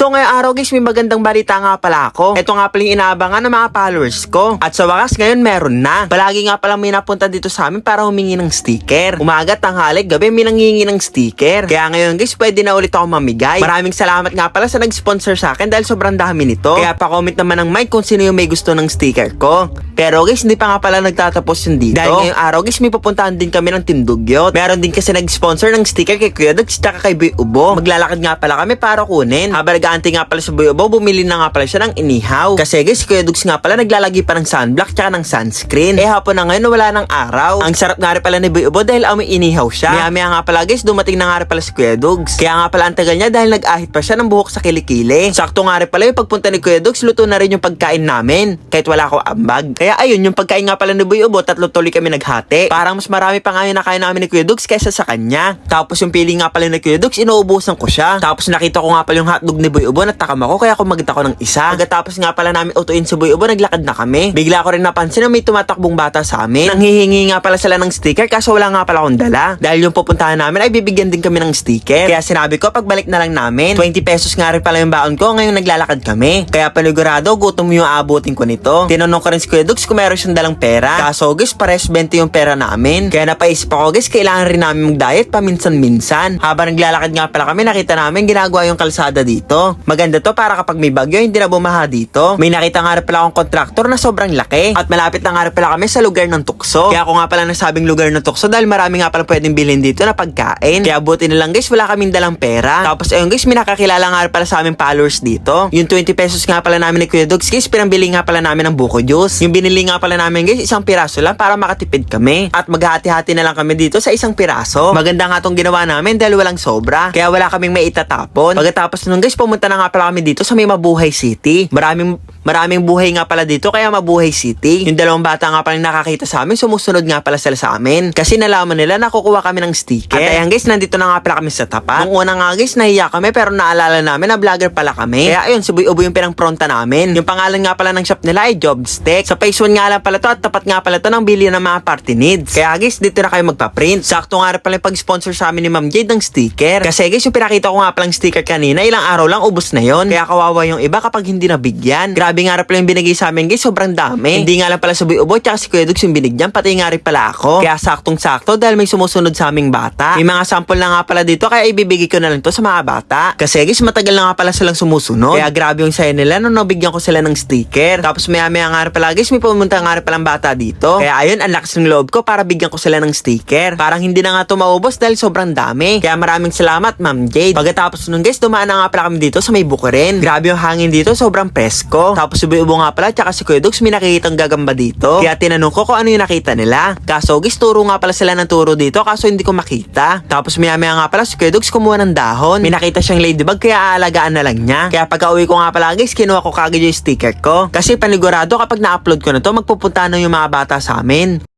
So ngayong araw guys, may magandang balita nga pala ako. Ito nga pala yung inaabangan ng mga followers ko. At sa wakas ngayon meron na. Palagi nga pala may napunta dito sa amin para humingi ng sticker. Umaga, tanghali, gabi may nangingi ng sticker. Kaya ngayon guys, pwede na ulit ako mamigay. Maraming salamat nga pala sa nag-sponsor sa akin dahil sobrang dami nito. Kaya pa-comment naman ng Mike kung sino yung may gusto ng sticker ko. Pero guys, hindi pa nga pala nagtatapos yung dito. Dahil ngayong araw guys, may pupuntahan din kami ng Tindugyot. Meron din kasi nag-sponsor ng sticker kay Kuya Dags tsaka kay Boy Ubo. Maglalakad nga pala kami para kunin. Habang nag-aantay nga pala sa Ubo, bumili na nga pala siya ng inihaw. Kasi guys, si Kuya Dags nga pala naglalagay pa ng sunblock tsaka ng sunscreen. Eh hapon na ngayon, wala ng araw. Ang sarap nga rin pala ni Ubo dahil amoy inihaw siya. Maya maya nga pala guys, dumating na nga rin pala si Kuya Dags. Kaya nga pala ang tagal niya dahil nag-ahit pa siya ng buhok sa kilikili. Sakto nga rin pala yung pagpunta ni Kuya Dags, luto na rin yung pagkain namin. Kahit wala ako ambag. Kaya ayun, yung pagkain nga pala ni Ubo, tatlo tuloy kami naghati. Parang mas marami pa nga yung nakain namin ni Kuya Dags kaysa sa kanya. Tapos yung pili nga pala ni Kuya Dags, inuubusan ko siya. Tapos nakita ko nga pala yung hotdog ni Boy Ubo, natakam ako kaya kumagit ako ng isa. Pagkatapos nga pala namin utuin si Boy naglakad na kami. Bigla ko rin napansin na may tumatakbong bata sa amin. Nanghihingi nga pala sila ng sticker kaso wala nga pala akong dala. Dahil yung pupuntahan namin ay bibigyan din kami ng sticker. Kaya sinabi ko pagbalik na lang namin, 20 pesos nga rin pala yung baon ko ngayon naglalakad kami. Kaya panigurado gutom yung aabutin ko nito. Tinanong ko rin si Kuya Dux kung meron siyang dalang pera. Kaso guys, pares 20 yung pera namin. Kaya napaisip ako guys, kailangan rin namin mag-diet paminsan-minsan. Habang naglalakad nga pala kami, nakita namin ginagawa yung kalsada dito. Maganda to para kapag may bagyo, hindi na bumaha dito. May nakita nga pala akong kontraktor na sobrang laki. At malapit na nga pala kami sa lugar ng tukso. Kaya ako nga pala nasabing lugar ng tukso dahil marami nga pala pwedeng bilhin dito na pagkain. Kaya buti na lang guys, wala kaming dalang pera. Tapos ayun guys, may nakakilala nga pala sa aming followers dito. Yung 20 pesos nga pala namin ni Kuya Dogs guys, pinambili nga pala namin ng buko juice. Yung binili nga pala namin guys, isang piraso lang para makatipid kami. At maghati-hati na lang kami dito sa isang piraso. Maganda nga tong ginawa namin dahil walang sobra. Kaya wala kaming maitatapon. Pagkatapos nun guys, pumunta na nga pala kami dito sa may Mabuhay City. Maraming Maraming buhay nga pala dito kaya Mabuhay City. Yung dalawang bata nga pala nakakita sa amin, sumusunod nga pala sila sa amin. Kasi nalaman nila na kukuha kami ng sticker. At ayan guys, nandito na nga pala kami sa tapat. Nung una nga guys, nahiya kami pero naalala namin na vlogger pala kami. Kaya ayun, si Boy Ubo yung pinang-pronta namin. Yung pangalan nga pala ng shop nila ay Jobstick. Sa phase 1 nga lang pala to at tapat nga pala to ng bilhin ng mga party needs. Kaya guys, dito na kayo magpa-print. Sakto nga pala yung pag-sponsor sa amin ni Ma'am Jade ng sticker. Kasi guys, yung pinakita ko nga palang sticker kanina, ilang araw lang ubos na yon. Kaya kawawa yung iba kapag hindi nabigyan. Grabe nga rin pala yung binigay sa amin guys, sobrang dami. Hindi nga lang pala sa Boy Ubo tsaka si Kuya Dugs yung binigyan, pati nga rin pala ako. Kaya saktong-sakto dahil may sumusunod sa aming bata. May mga sample na nga pala dito kaya ibibigay ko na lang to sa mga bata. Kasi guys, matagal na nga pala silang sumusunod. Kaya grabe yung saya nila nung nabigyan ko sila ng sticker. Tapos maya maya nga rin pala guys, may pumunta nga rin palang bata dito. Kaya ayun, ang lakas ng loob ko para bigyan ko sila ng sticker. Parang hindi na nga to maubos dahil sobrang dami. Kaya maraming salamat, Ma'am Jade. Pagkatapos nun guys, dumaan na nga pala kami dito sa may bukirin. Grabe yung hangin dito, sobrang presko. Tapos ubo nga pala, tsaka si Kuya Dux, may nakikitang gagamba dito. Kaya tinanong ko kung ano yung nakita nila. Kaso guys, turo nga pala sila ng turo dito, kaso hindi ko makita. Tapos maya maya nga pala si Kuya Dux kumuha ng dahon. May nakita siyang ladybug, kaya aalagaan na lang niya. Kaya pagka uwi ko nga pala guys, kinuha ko kagad yung sticker ko. Kasi panigurado kapag na-upload ko na to, magpupunta na yung mga bata sa amin.